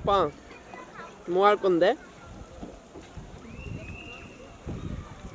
오빠 뭐 할 건데?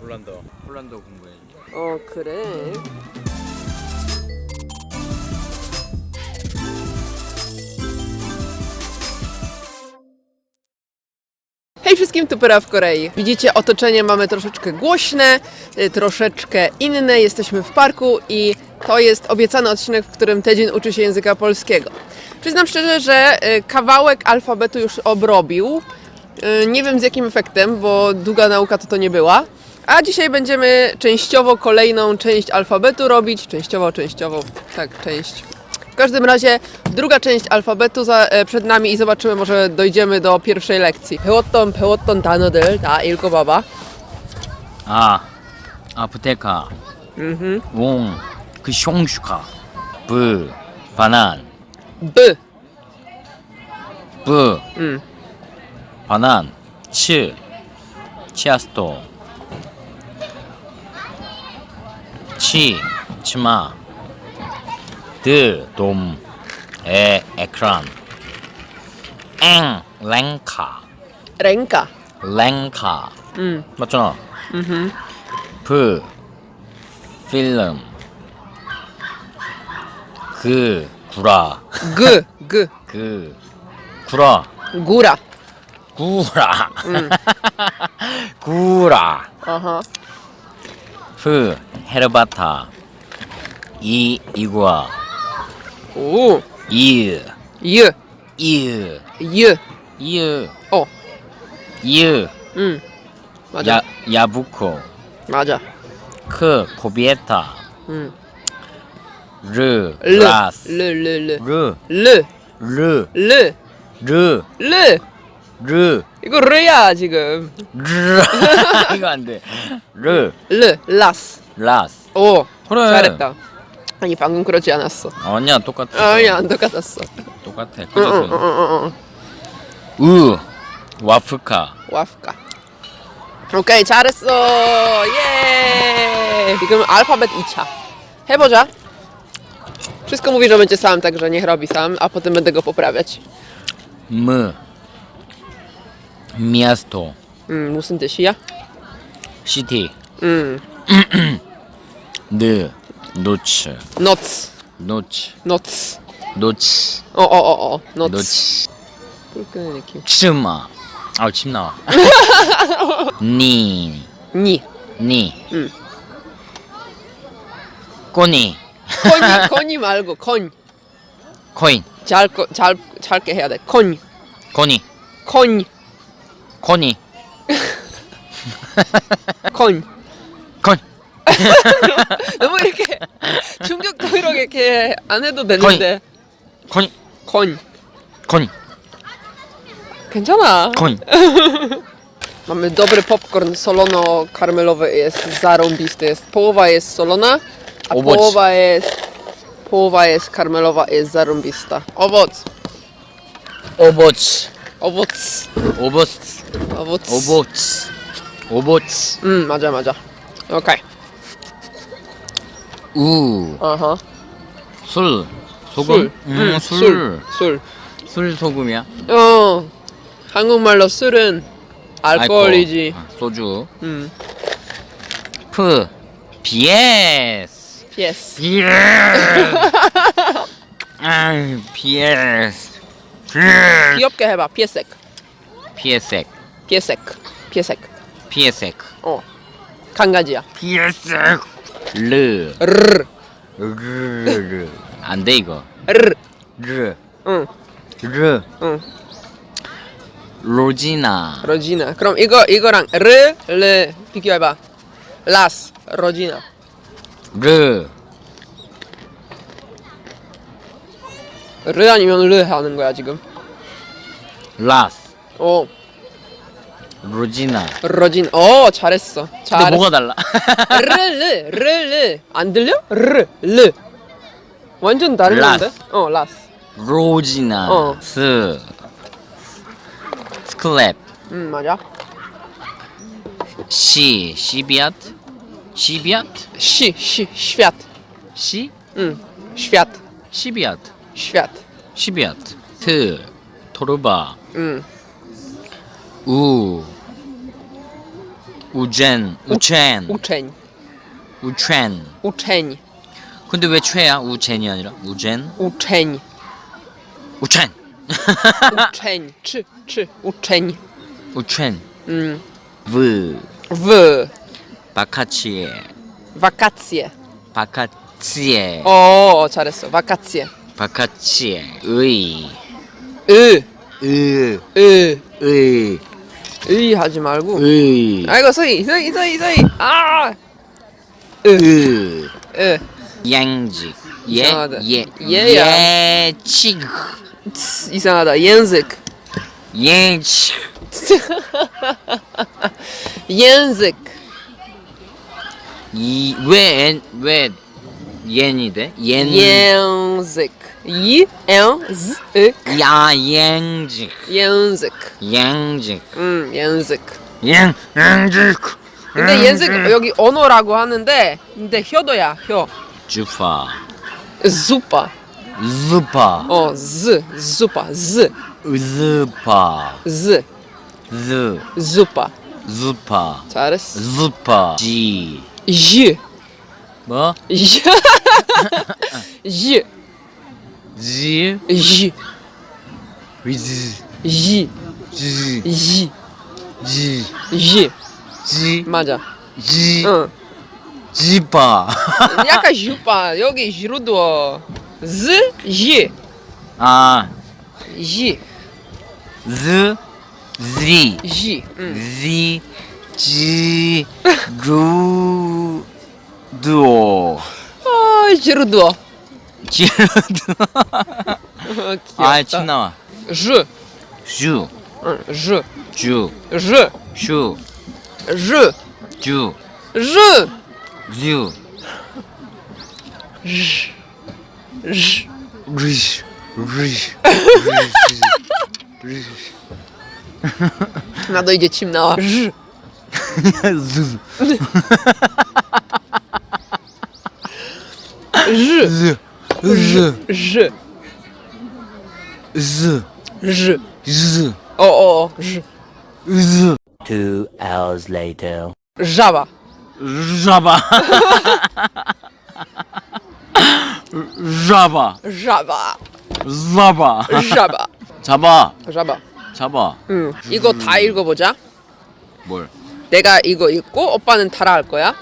폴란드 폴란드 공부해 어 그래 Hej wszystkim, tu Pyra w Korei. Widzicie, otoczenie mamy troszeczkę głośne, y, troszeczkę inne. Jesteśmy w parku i to jest obiecany odcinek, w którym Tedzin uczy się języka polskiego. Przyznam szczerze, że y, kawałek alfabetu już obrobił. Y, nie wiem z jakim efektem, bo długa nauka to to nie była. A dzisiaj będziemy częściowo kolejną część alfabetu robić. Częściowo, częściowo, tak, część. W każdym razie druga część alfabetu za, e, przed nami i zobaczymy, może dojdziemy do pierwszej lekcji. Peloton, peloton, tanodel, ta, ilko baba. A, apteka. Mhm. Łąk, książka. B, banan. 브 바난 B. 브 음. 바난. 치. 치아스토. 치. 치마. 드 돔 에. 에크란. 엥. 랭카. Ręka. 랭카. 음. 맞잖아. Mhm. 브 필름. 그 구라 G. G. 그 구라. 구라 음. 구라 Aha. 프 헤르바타 이 이구아 O. 이 Y. 이 Y. 이 어. 이 음. 맞아. 야 야부코 맞아. 크 코비에타 음. 르. 라스. L. 르 L. 르 L. 르 L. 르 이거 르야 지금. 르 이거 안 돼 르 L. 라스. 라스 오. 그래 잘했다. 아니 방금 그러지 않았어. 아니야 똑같아 아니 안 똑같았어. 똑같아 응, 응, 응, 그래서 응, 응. 으 와프카 와프까. 오케이 잘했어. 예. 지금 alfabet 2차. 해보자. Wszystko mówi, że będzie sam, także niech robi sam, a potem będę go poprawiać. 무 미아스토 음, 무슨 뜻이야? 시티 음, 느 노츠 noc, 노츠 noc. 노츠 어, 어, 어, 어, noc. 노츠 뿔끄는 느낌. 치마 아침 나와 니 니. 니 음. 꼬니 건이, 건이 말고 건. 코인 잘, 거- 잘, 잘게 해야 돼. 건, 코니 건, 코니 건. 건 너무 이렇게 충격적이게 이렇게 안 해도 되는데. 코니 건. 코니 괜찮아. 코니 Mamy dobry popcorn solono-karmelowy, jest zarąbisty. Jest, połowa jest solona, a Owoc. połowa jest połowa jest karmelowa jest zarąbista. Owoc. 오보츠 Owoc. 오보츠 Owoc. 오보츠 오보츠 Mm, 맞아, 맞아. Okej. 우 Aha. 술 소금 술. 음, 음, 술. 술. 술. 술 소금이야 어. 한국말로 술은 알코올이지. 아, 소주 음. 프 비에스 비에스 아 비에스 귀엽게 해봐. 피에색. 피에색 피에색. 피에색. 피에색 어. 강아지야. 피에색 르 르르. 르 르 안돼 이거 르르. 르 응. 르 응. 로지나 rodzina. 그럼 이거 이거랑 르, 르 비교해봐. las, rodzina. 르 르 아니면 르 하는 거야 지금. 라스 오, 로지나 rodzin. 오, 잘했어. 근데 잘했어. 뭐가 달라 르, 르, 르, 르. 안 들려? 르, 르. 완전 다른 las. 건데? 어, las. 로지나 어. 스 스클랩 음, 맞아. 시 시비아트 시비아트 시, 시, świat. 시 음, świat. 시비아트 świat. 시비아트 트 토르바 응. 우 우젠 우첸 우첸. 우첸 우첸. 근데 왜 최야 우첸이 아니라 우젠 우첸. 우첸 우첸. 치. 치. 우첸. 우첸 음. 브 W. 바카치에 wakacje. 바카치에 O, 잘했어. wakacje. 바카치에 의 으. 으, 으. 의, 으 하지 말고. 의, 아이고, 서희. 서희, 서희, 서희. 아. 으, 으. 양직, 예. 예. 예치, 츠, 이상하다. język. 예치, język. 이, 왜, 엔- 왜, 옌이 돼? 옌, j, e, z, y, k. 야, 양직, język. 양직, 음, język. 양, 양직. 근데 język 여기 언어라고 하는데 근데 혀도야, 혀. 주파, zupa. zupa, 어, z, zupa. z, zupa, z, zu, zupa. zupa, 잘했어. zupa, 지, j, 뭐? j, j, 지, j, 지, j, 지, j, 지, j. 지, 맞아. 지, 응. 지바. 약간 슈파. 여기 지루도. z, j, 아, j, 즈, 지, j. 응. 지, 지, 루, 두오. 아, 지루도. 지루두. 아, 침 나와. j, 슈, 응, j, 주, j, 슈, j, 주, j, 주, 즈, 즈, j, 즈, j. 즈, 어, 어, 어. j. 즈. Two hours later. żaba. 잡아. 잡아. żaba. 잡아. żaba. 잡아. żaba. 잡아. 응. 이거 다 읽어보자. 뭘? 내가 이거 읽고 오빠는 따라 할 거야.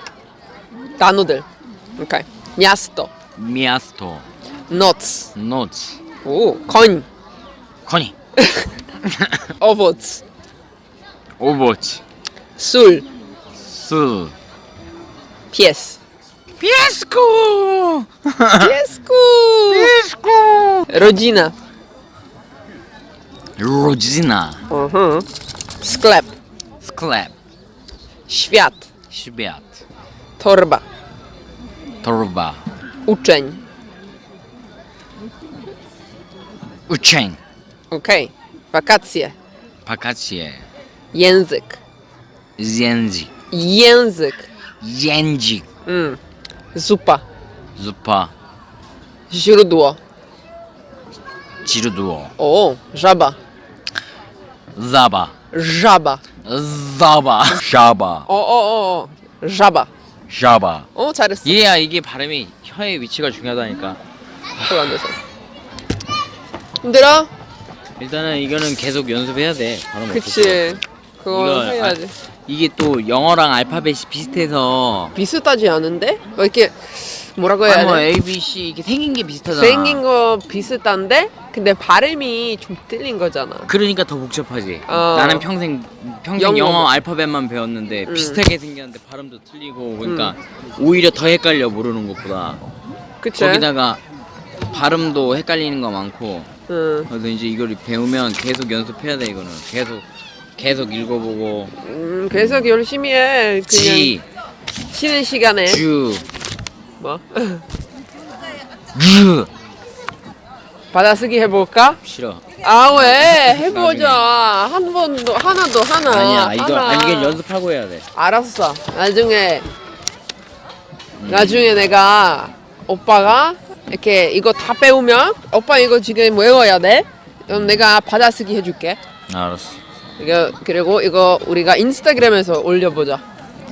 단어들. 오케이. miasto, 미아스토. noc, 노츠. 오, koń, 커니. owoc, 오버워치. sól, 스. pies. 피에스코. 피에스코. Rodzina. 로지나. Mhm. Sklep. 스클랩. 시 비앗. Torba. 도르바. Uczeń. 우챙. Okej. Wakacje. 바카치에. Język. 옌지. Język. 옌직. Mm. Zupa. zupa. Źródło. 지르두오. O, żaba. 자바. Żaba. 자바. 샤바. O, o. Żaba. 샤바. 어, 잘했어. 이래야 이게 발음이 혀의 위치가 중요하다니까. 그거 안 돼서. 힘들어? 일단은 이거는 계속 연습해야 돼. 발음 그치. 그거 이거, 해야지. 이게 또 영어랑 알파벳이 비슷해서 비슷하지 않은데? 뭐 이렇게 뭐라고 해야 아니 뭐 돼? A, B, C 이게 생긴 게 비슷하잖아. 생긴 거 비슷한데 근데 발음이 좀 틀린 거잖아. 그러니까 더 복잡하지. 어. 나는 평생 평생 영어 영어, 뭐- 알파벳만 배웠는데 음. 비슷하게 생겼는데 발음도 틀리고 그러니까 오히려 더 헷갈려 모르는 것보다. 그치? 거기다가 발음도 헷갈리는 거 많고 응. 그래서 이제 이걸 배우면 계속 연습해야 돼 이거는 계속 계속 읽어보고 음, 계속 열심히 해. 그냥 지, 쉬는 시간에. 주, 뭐? 르 받아쓰기 해볼까? 싫어 아 왜? 해보자. 한 번도 하나도 하나. 아니야 이거 하나. 아니 이건 연습하고 해야 돼 알았어. 나중에 나중에 내가 오빠가 이렇게 이거 다 배우면 오빠 이거 지금 외워야 돼. 그럼 내가 받아쓰기 해줄게. 알았어. 이거 그리고 이거 우리가 인스타그램에서 올려보자.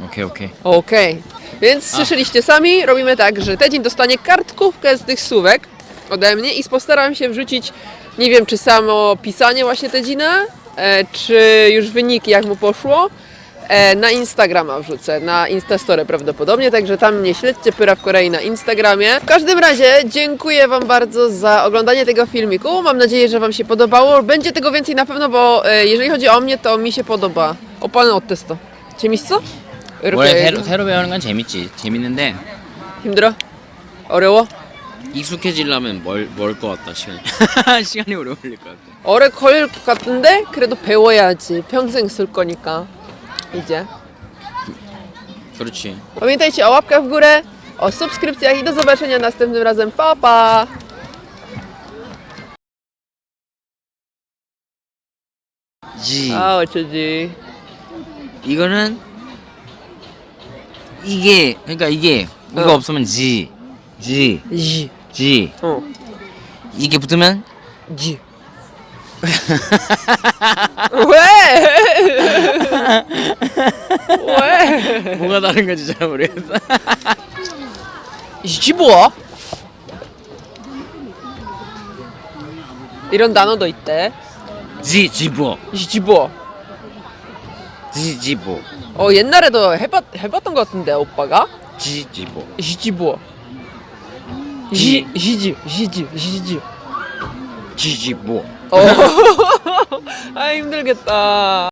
Okej, okej. Okej. Więc słyszeliście sami, robimy tak, że Tedzin dostanie kartkówkę z tych słówek ode mnie i postaram się wrzucić, nie wiem, czy samo pisanie właśnie Tedzina, e, czy już wyniki, jak mu poszło. E, na Instagrama wrzucę, na Instastory prawdopodobnie, także tam mnie śledźcie, Pyra w Korei na Instagramie. W każdym razie dziękuję Wam bardzo za oglądanie tego filmiku, mam nadzieję, że Wam się podobało. Będzie tego więcej na pewno, bo e, jeżeli chodzi o mnie, to mi się podoba. Opalne od testo. Cię mi co? 원래 이렇게 새로, 새로 배우는 건 재밌지. 재밌는데 힘들어? 어려워? 익숙해지려면 멀멀것 같다 시간이. 시간이 오래 걸릴 것 같아. 오래 걸릴 것 같은데 그래도 배워야지 평생 쓸 거니까 idzie. 그렇지. Pamiętajcie o łapkach w górę, o subskrypcjach i do zobaczenia następnym razem. Pa, pa! 지. A, 어쩌지. 이거는 이게 그러니까 이게 이거 어. 없으면 지. 지. 지. 지. 어. 이게 붙으면 지. 왜? 왜? 뭐가 다른 건지 잘 모르겠어. 지 뭐야? 이런 단어도 있대. 지 지보. 지 뭐야? 지 지보. 어 옛날에도 해봤 해봤던 것 같은데 오빠가 지 지보. 시지보 시 시지 시지 시지 지 지보. 어. 아 힘들겠다